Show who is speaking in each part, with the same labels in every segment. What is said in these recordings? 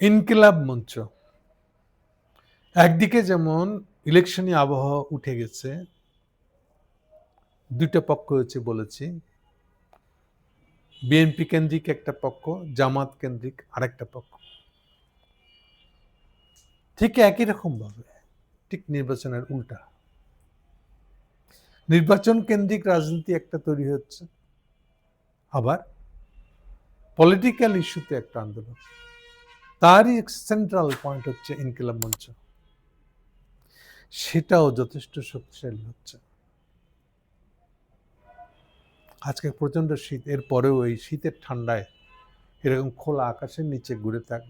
Speaker 1: ইনকিলাব মঞ্চ। একদিকে যেমন ইলেকশনই আবহাওয়া উঠে গেছে, দুইটা পক্ষ হয়েছে বলেছি। বিএনপি কেন্দ্রিক একটা পক্ষ, জামাত কেন্দ্রিক আরেকটা পক্ষ। ঠিক একই রকম ভাবে, ঠিক নির্বাচনের উল্টা। নির্বাচন কেন্দ্রিক রাজনীতি একটা তৈরি হচ্ছে, আবার পলিটিক্যাল ইস্যুতে একটা আন্দোলন। তারই সেন্ট্রাল পয়েন্ট হচ্ছে ইনকিলাব মঞ্চ। সেটাও যথেষ্ট শক্তিশালী হচ্ছে। আজকে প্রচণ্ড শীত এর পরেও এই শীতের ঠান্ডায় এরকম খোলা আকাশের নিচে ঘুরে থাক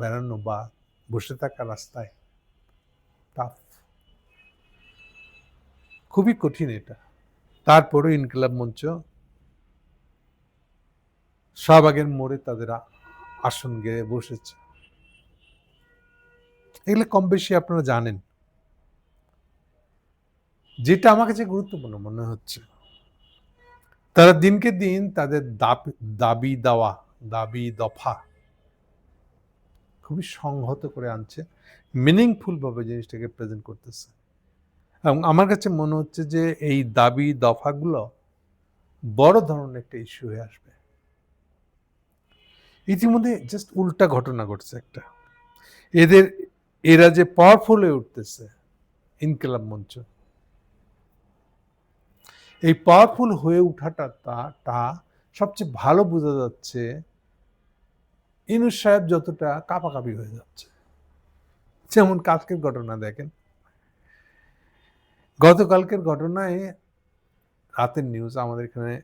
Speaker 1: বেড়ানো বা বসে থাকা রাস্তায় টাফ খুবই কঠিন এটা। তারপরেও ইনকিলাব মঞ্চ শাহবাগের মোড়ে তাদের আসন গেয়ে বসেছে। এগুলো কম বেশি আপনারা জানেন। যেটা আমার কাছে গুরুত্বপূর্ণ মনে হচ্ছে। তারা দিনকে দিন তাদের দাবি- দেওয়া, দাবি দফা খুবই সংহত করে আনছে মিনিংফুল ভাবে জিনিসটাকে প্রেজেন্ট করতেছে। এবং আমার কাছে মনে হচ্ছে যে এই দাবি দফাগুলো বড় ধরনের একটা ইস্যু হয়ে আসবে। ইতিমধ্যে জাস্ট উল্টা ঘটনা ঘটছে একটা। এদের এরা যে পাওয়ারফুল হয়ে উঠতেছে ইনকিলাব মঞ্চ। এই পাওয়ারফুল হয়ে উঠাটা তা তা সবচেয়ে ভালো বোঝা যাচ্ছে ইনুস সাহেব যতটা কাপাকাপি হয়ে যাচ্ছে। যেমন কালকের ঘটনা দেখেন। গতকালকের ঘটনায় রাতের নিউজ আমাদের এখানে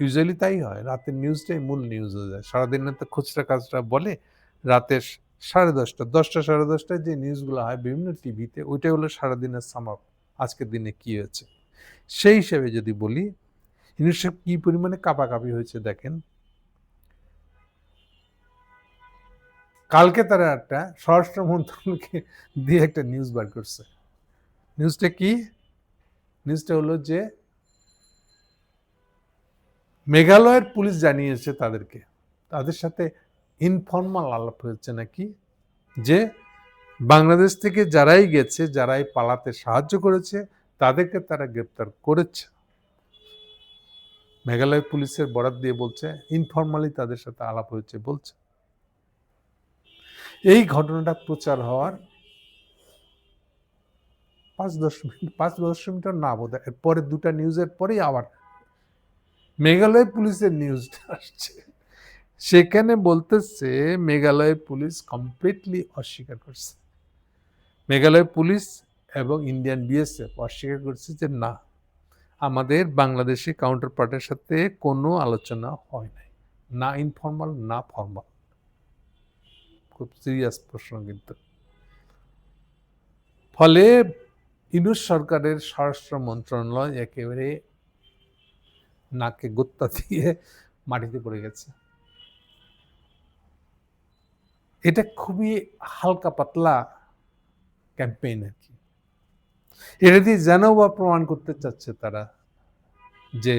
Speaker 1: ইউজুয়ালি তাই হয়। রাতের নিউজটাই মূল নিউজ হয়ে যায়। সারাদিনের তো খুচরা কাজটা বলে, রাতের সাড়ে দশটা দশটা সাড়ে দশটায় যে নিউজগুলো হয় বিভিন্ন টিভিতে ওইটাই হলো সারাদিনের সামাপ আজকের দিনে কি হয়েছে। সেই হিসেবে যদি বলি ইউনিসেফ কি পরিমাণে কাপাকাপি হয়েছে দেখেন। কালকে তারা একটা স্বরাষ্ট্র মন্ত্রণালয়কে দিয়ে একটা নিউজ বার করছে। নিউজটা কি? নিউজটা হলো যে, মেঘালয়ের পুলিশ জানিয়েছে তাদেরকে। তাদের সাথে ইনফর্মাল আলাপ হয়েছে নাকি? যে বাংলাদেশ থেকে যারাই গেছে, যারাই পালাতে সাহায্য করেছে, তাদেরকে তারা গ্রেপ্তার করেছে। মেঘালয় পুলিশের বরাত দিয়ে বলছে ইনফর্মালি তাদের সাথে আলাপ হয়েছে বলছে। এই ঘটনাটা প্রচার হওয়ার পাঁচ দশ মিনিট, পাঁচ দশ মিনিট না বোধ পরে দুটা নিউজের পরেই আবার মেঘালয় পুলিশের নিউজটা আসছে। সেখানে বলতেছে, মেঘালয় পুলিশ কমপ্লিটলি অস্বীকার করছে। মেঘালয় পুলিশ এবং ইন্ডিয়ান বিএসএফ অস্বীকার করছে যে, না, আমাদের বাংলাদেশি কাউন্টার পার্টের সাথে কোনো আলোচনা হয় নাই। না ইনফর্মাল না ফর্মাল খুব সিরিয়াস প্রশ্ন কিন্তু। ফলে ইনুস সরকারের স্বরাষ্ট্র মন্ত্রণালয় একেবারে নাকে গোত্তা দিয়ে মাটিতে পড়ে গেছে। এটা খুবই হালকা পাতলা ক্যাম্পেইন আর কি। এটা দিয়ে যেন বা প্রমাণ করতে চাচ্ছে তারা যে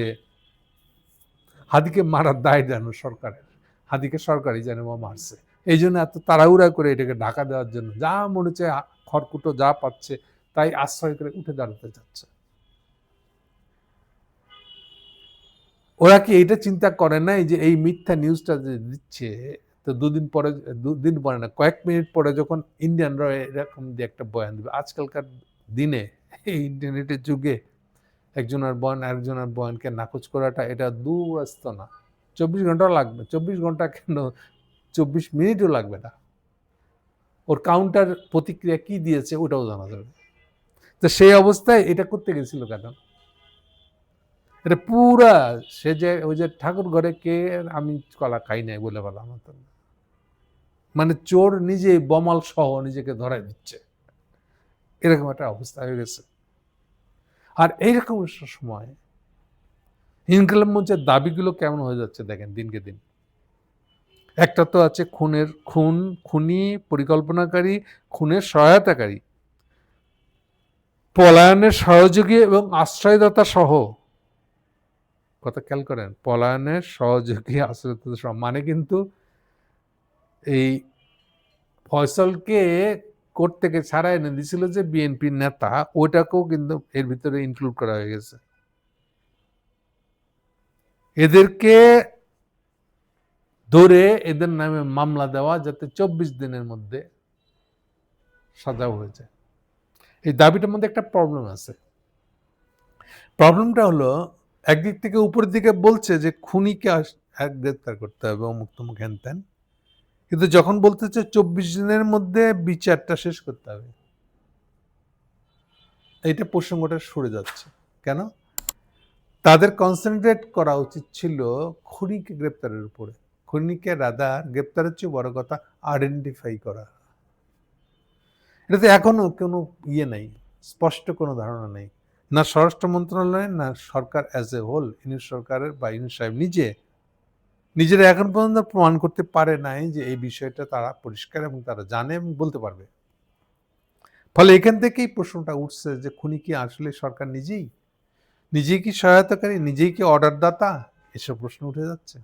Speaker 1: হাদিকে মারার দায় যেন সরকারের, হাদিকে সরকারই যেন বা মারছে। এই জন্য এত তাড়াহুড়া করে এটাকে ঢাকা দেওয়ার জন্য যা মনে হচ্ছে খড়কুটো যা পাচ্ছে তাই আশ্রয় করে উঠে দাঁড়াতে চাচ্ছে। ওরা কি এটা চিন্তা করে নাই যে এই মিথ্যা নিউজটা যে দিচ্ছে তো দুদিন পরে দুদিন পরে না, কয়েক মিনিট পরে যখন ইন্ডিয়ানরা এরকম দিয়ে একটা বয়ান দেবে, আজকালকার দিনে এই ইন্টারনেটের যুগে একজনের বয়ান আরেকজনের বয়ানকে নাকচ করাটা এটা দূরস্থ না। চব্বিশ ঘন্টাও লাগবে, চব্বিশ ঘণ্টা কেন? চব্বিশ মিনিটও লাগবে না। ওর কাউন্টার প্রতিক্রিয়া কি দিয়েছে ওটাও জানা যাবে তো সেই অবস্থায় এটা করতে গেছিল কেন? এটা পুরা সে যে, ওই যে ঠাকুর ঘরে কে আমি কলা খাই নাই বলে বলা মতো মানে চোর নিজে বমাল সহ নিজেকে ধরাই দিচ্ছে। এরকম একটা অবস্থা হয়ে গেছে। আর এইরকম সময় ইনকালাম মঞ্চের দাবিগুলো কেমন হয়ে যাচ্ছে দেখেন দিনকে দিন। একটা তো আছে খুনের খুন, খুনি, পরিকল্পনাকারী, খুনের সহায়তাকারী। পলায়নের সহযোগী এবং আশ্রয়দাতা সহ। কথা খেয়াল করেন, পলায়নের সহযোগী, আশ্রয়দাতা সহ মানে কিন্তু এই ফয়সলকে কোর্ট থেকে ছাড়া এনে দিছিল যে বিএনপির নেতা ওটাকেও কিন্তু এর ভিতরে ইনক্লুড করা হয়ে গেছে। এদেরকে ধরে এদের নামে মামলা দেওয়া যাতে চব্বিশ দিনের মধ্যে সাজা হয়ে যায়। এই দাবিটার মধ্যে একটা প্রবলেম আছে। প্রবলেমটা হলো, একদিক থেকে উপরের দিকে বলছে যে খুনিকে গ্রেপ্তার করতে হবে অমুক তমুক হ্যান কিন্তু যখন বলতে বলতেছে চব্বিশ দিনের মধ্যে বিচারটা শেষ করতে হবে। এইটা প্রসঙ্গটা সরে যাচ্ছে। কেন? তাদের কনসেন্ট্রেট করা উচিত ছিল খুনিকে গ্রেপ্তারের উপরে। খুনিকে রাদার গ্রেপ্তারের চেয়ে বড় কথা আইডেন্টিফাই করা। এটাতে এখনও কোনো ইয়ে নেই, স্পষ্ট কোনো ধারণা নেই। না স্বরাষ্ট্র মন্ত্রণালয়, না সরকার অ্যাজ এ হোল ইউনিট সরকারের বা ইউনিট সাহেব নিজে নিজেরা এখন পর্যন্ত প্রমাণ করতে পারে নাই যে এই বিষয়টা তারা পরিষ্কার এবং তারা জানে এবং বলতে পারবে। ফলে এখান থেকেই প্রশ্নটা উঠছে যে খুনি কি আসলে সরকার নিজেই? নিজেই কি সহায়তাকারী? নিজেই কি অর্ডারদাতা? এসব প্রশ্ন উঠে যাচ্ছে।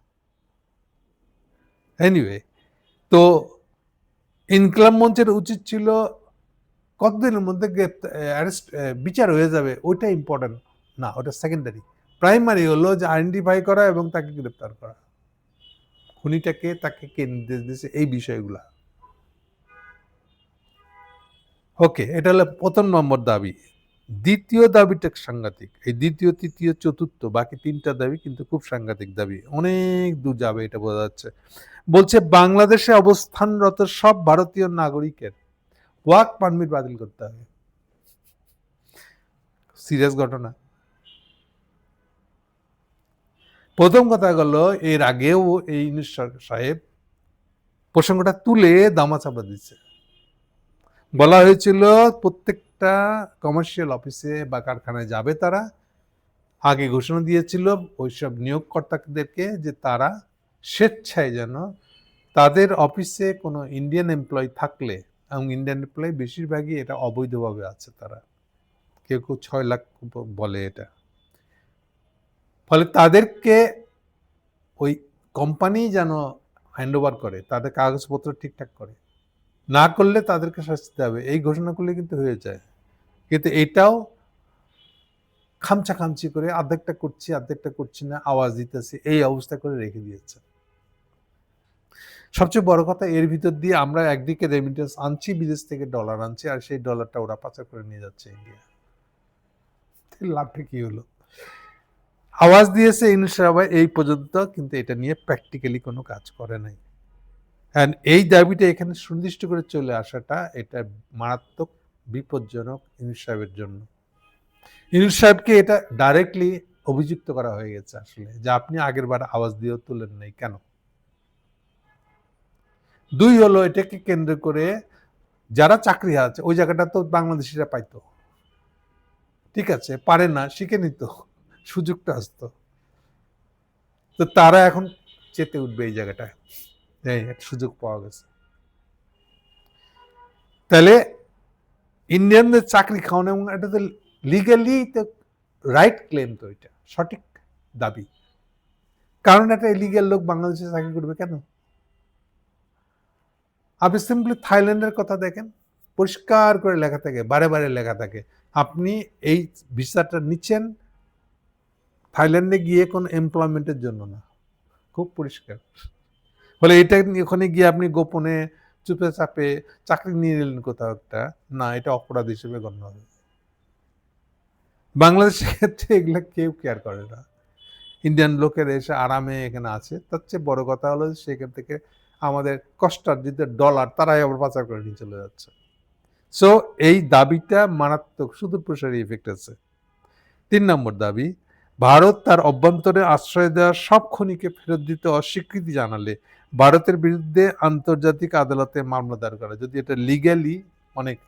Speaker 1: এনিওয়ে তো ইনকলাম মঞ্চের উচিত ছিল কতদিনের মধ্যে অ্যারেস্ট বিচার হয়ে যাবে, ওইটা ইম্পর্টেন্ট না, ওটা সেকেন্ডারি প্রাইমারি হলো যে আইডেন্টিফাই করা এবং তাকে গ্রেপ্তার করা। খুনিটাকে তাকে কে নির্দেশ দিয়েছে এই বিষয়গুলা। ওকে, এটা হলো প্রথম নম্বর দাবি। দ্বিতীয় দাবিটা সাংঘাতিক। এই দ্বিতীয়, তৃতীয়, চতুর্থ, বাকি তিনটা দাবি কিন্তু খুব সাংঘাতিক দাবি। অনেক দূর যাবে, এটা বোঝা যাচ্ছে। বলছে, বাংলাদেশে অবস্থানরত সব ভারতীয় নাগরিকের ওয়ার্ক পারমিট বাতিল করতে হবে। সিরিয়াস ঘটনা। প্রথম কথা হলো এর আগেও এই ইউনুস সাহেব প্রসঙ্গটা তুলে দামাচাপা দিচ্ছে। বলা হয়েছিল প্রত্যেকটা কমার্শিয়াল অফিসে বা কারখানায় যাবে তারা। আগে ঘোষণা দিয়েছিল ওইসব নিয়োগকর্তাদেরকে যে তারা স্বেচ্ছায় যেন তাদের অফিসে কোনো ইন্ডিয়ান এমপ্লয় থাকলে এবং ইন্ডিয়ান এমপ্লয় বেশিরভাগই এটা অবৈধভাবে আছে তারা। কেউ কেউ ছয় লাখ বলে এটা। ফলে তাদেরকে ওই কোম্পানি যেন হ্যান্ড ওভার করে, তাদের কাগজপত্র ঠিকঠাক করে। না করলে তাদেরকে শাস্তি দিতে হবে। এই ঘোষণা করলে কিন্তু হয়ে যায়। কিন্তু এটাও খামচা খামচি করে অর্ধেকটা করছি অর্ধেকটা করছি না, আওয়াজ দিতেছি, এই অবস্থা করে রেখে দিয়েছে। সবচেয়ে বড় কথা, এর ভিতর দিয়ে আমরা একদিকে রেমিটেন্স আনছি, বিদেশ থেকে ডলার আনছি, আর সেই ডলারটা ওরা পাচার করে নিয়ে যাচ্ছে ইন্ডিয়া লাভটা কি হলো? আওয়াজ দিয়েছে ইনসাবাই এই পর্যন্ত কিন্তু এটা নিয়ে প্র্যাকটিক্যালি কোনো কাজ করে নাই। অ্যান্ড এই দাবিটা এখানে সুনির্দিষ্ট করে চলে আসাটা এটা মারাত্মক বিপজ্জনক ইউনুস সাহেবের জন্য। ইউনুস সাহেবকে এটা ডাইরেক্টলি অভিযুক্ত করা হয়ে গেছে আসলে, যে আপনি আগের বার আওয়াজ দিয়েও তুলেন নাই, কেন? দুই হলো এটাকে কেন্দ্র করে যারা চাকরি আছে ওই জায়গাটা তো বাংলাদেশিরা পাইতো। ঠিক আছে, পারে না, শিখে নিত। সুযোগটা আসতো। তো তারা এখন চেতে উঠবে এই জায়গাটায়। এই একটা সুযোগ পাওয়া গেছে। তাহলে ইন্ডিয়ানদের চাকরি খাওয়ানো এবং এটা তো লিগালি তো রাইট ক্লেম তো এটা, সঠিক দাবি। কারণ একটা ইলিগাল লোক বাংলাদেশে চাকরি করবে কেন? আপনি সিম্পলি থাইল্যান্ডের কথা দেখেন, পরিষ্কার করে লেখা থাকে, বারে বারে লেখা থাকে। আপনি এই ভিসাটা নিচ্ছেন থাইল্যান্ডে গিয়ে কোনো এমপ্লয়মেন্টের জন্য না। খুব পরিষ্কার। বলে এটা ওখানে গিয়ে আপনি গোপনে চুপে চাপে চাকরি নিয়ে নিলেন কোথাও একটা। না, এটা অপরাধ হিসেবে গণ্য হবে। বাংলাদেশের ক্ষেত্রে এগুলো কেউ কেয়ার করে না। ইন্ডিয়ান লোকের এসে আরামে এখানে আছে। তার চেয়ে বড় কথা হলো সেখান থেকে আমাদের কষ্টার্জিত ডলার তারাই আবার পাচার করে নিয়ে চলে যাচ্ছে। সো এই দাবিটা মারাত্মক সুদূর প্রসারী ইফেক্ট আছে। তিন নম্বর দাবি ভারত তার অভ্যন্তরে আশ্রয় দেওয়া সব খনিকে ফেরত দিতে অস্বীকৃতি জানালে ভারতের বিরুদ্ধে আন্তর্জাতিক আদালতে মামলা দায়ের করা। যদি এটা লিগ্যালি অনেক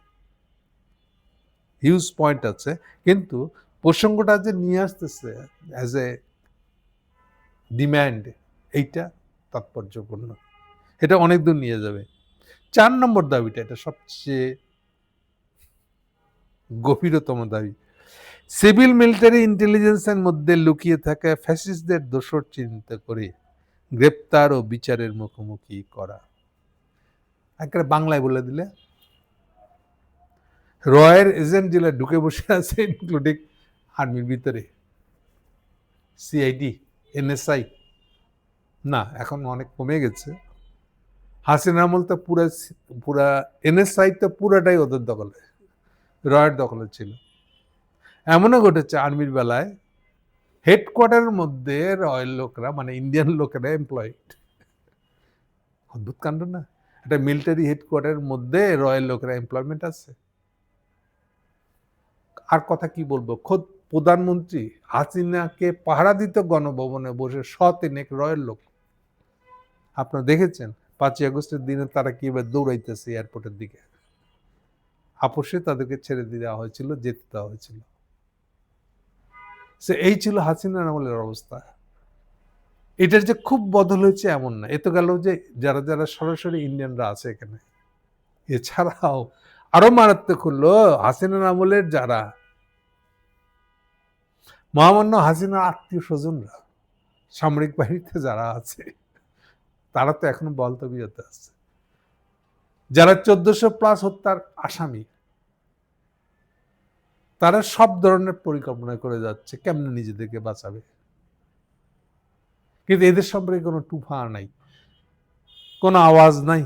Speaker 1: হিউজ পয়েন্ট আছে, কিন্তু প্রসঙ্গটা যে নিয়ে আসতেছে অ্যাজ এ ডিম্যান্ড এইটা তাৎপর্যপূর্ণ। এটা অনেক দূর নিয়ে যাবে। চার নম্বর দাবিটা, এটা সবচেয়ে গভীরতম দাবি। সিভিল মিলিটারি ইন্টেলিজেন্সের মধ্যে লুকিয়ে থাকা ফ্যাসিস্টদের দোষর চিহ্নিত করে গ্রেপ্তার ও বিচারের মুখোমুখি করা। একেবারে বাংলায় বলে দিলে। রয়ের এজেন্ট জেলা ঢুকে বসে আছে ইনক্লুডিং আর্মির ভিতরে। সিআইডি, এনএসআই, না, এখন অনেক কমে গেছে। হাসিনা আমল তো পুরা পুরা, এনএসআই তো পুরাটাই ওদের দখলে, রয়ের দখলে ছিল। এমনও ঘটেছে আর্মির বেলায় হেডকোয়ার্টারের মধ্যে রয়্যাল লোকরা মানে ইন্ডিয়ান লোকেরা এমপ্লয়েড অদ্ভুত কাণ্ড না? একটা মিলিটারি হেডকোয়ার্টারের মধ্যে রয়্যাল লোকেরা এমপ্লয়মেন্ট আছে। আর কথা কি বলব? খোদ প্রধানমন্ত্রী হাসিনাকে পাহারা দিত গণভবনে বসে শতেনেক রয়্যাল লোক। আপনারা দেখেছেন, পাঁচই আগস্টের দিনে তারা কীভাবে দৌড়াইতেছে এয়ারপোর্টের দিকে। আপোষে তাদেরকে ছেড়ে দেওয়া হয়েছিল, যেতে দেওয়া হয়েছিল। সে এই ছিল হাসিনার আমলের অবস্থা। এটার যে খুব বদল হয়েছে এমন না। এ তো গেল যে যারা যারা সরাসরি ইন্ডিয়ানরা আছে এখানে, এছাড়াও আরও মারাত্মক হলো হাসিনার আমলের যারা মহামান্য হাসিনার আত্মীয় স্বজনরা, সামরিক বাহিনীতে যারা আছে, তারা তো এখনও বলতবিয়তে আছে। যারা চোদ্দশো প্লাস হত্যার আসামি তারা সব ধরনের পরিকল্পনা করে যাচ্ছে, কেমনে নিজেদেরকে বাঁচাবে? কিন্তু এদের সম্পর্কে কোনো টুফা নাই, কোনো আওয়াজ নাই,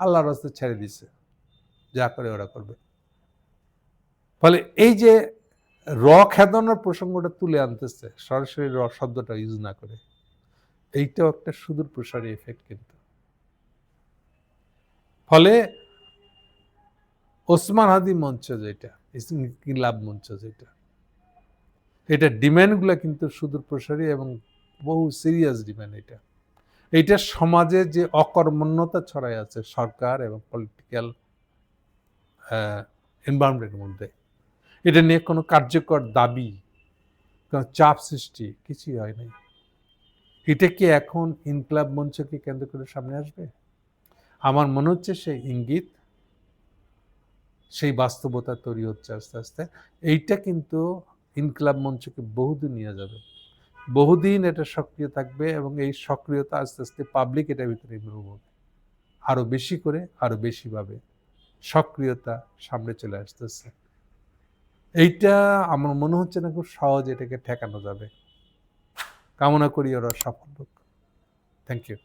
Speaker 1: আল্লাহর রাস্তে ছেড়ে দিছে, যা করে ওরা করবে। ফলে এই যে র খেদানোর প্রসঙ্গটা তুলে আনতেছে, সরাসরি র শব্দটা ইউজ না করে, এইটাও একটা সুদূর প্রসারী এফেক্ট কিন্তু। ফলে ওসমান হাদি মঞ্চ যেটা লাভ মঞ্চ যেটা? এটা ডিম্যান্ডগুলো কিন্তু সুদূর প্রসারী এবং বহু সিরিয়াস ডিম্যান্ড এটা। এইটা সমাজে যে অকর্মণ্যতা ছড়াই আছে সরকার এবং পলিটিক্যাল এনভায়রনমেন্টের মধ্যে। এটা নিয়ে কোনো কার্যকর দাবি, কোনো চাপ সৃষ্টি কিছুই হয় নাই। এটা কি এখন ইনকলাব মঞ্চকে কেন্দ্র করে সামনে আসবে? আমার মনে হচ্ছে সেই ইঙ্গিত সেই বাস্তবতা তৈরি হচ্ছে আস্তে আস্তে। এইটা কিন্তু ইনকলাব মঞ্চকে বহুদিন নিয়ে যাবে। বহুদিন এটা সক্রিয় থাকবে এবং এই সক্রিয়তা আস্তে আস্তে পাবলিক এটার ভিতরে হবে। আরও বেশি করে আরও বেশিভাবে সক্রিয়তা সামনে চলে আসতেছে। এইটা আমার মনে হচ্ছে না খুব সহজ এটাকে ঠেকানো যাবে। কামনা করি ওরা সফল হোক। Thank you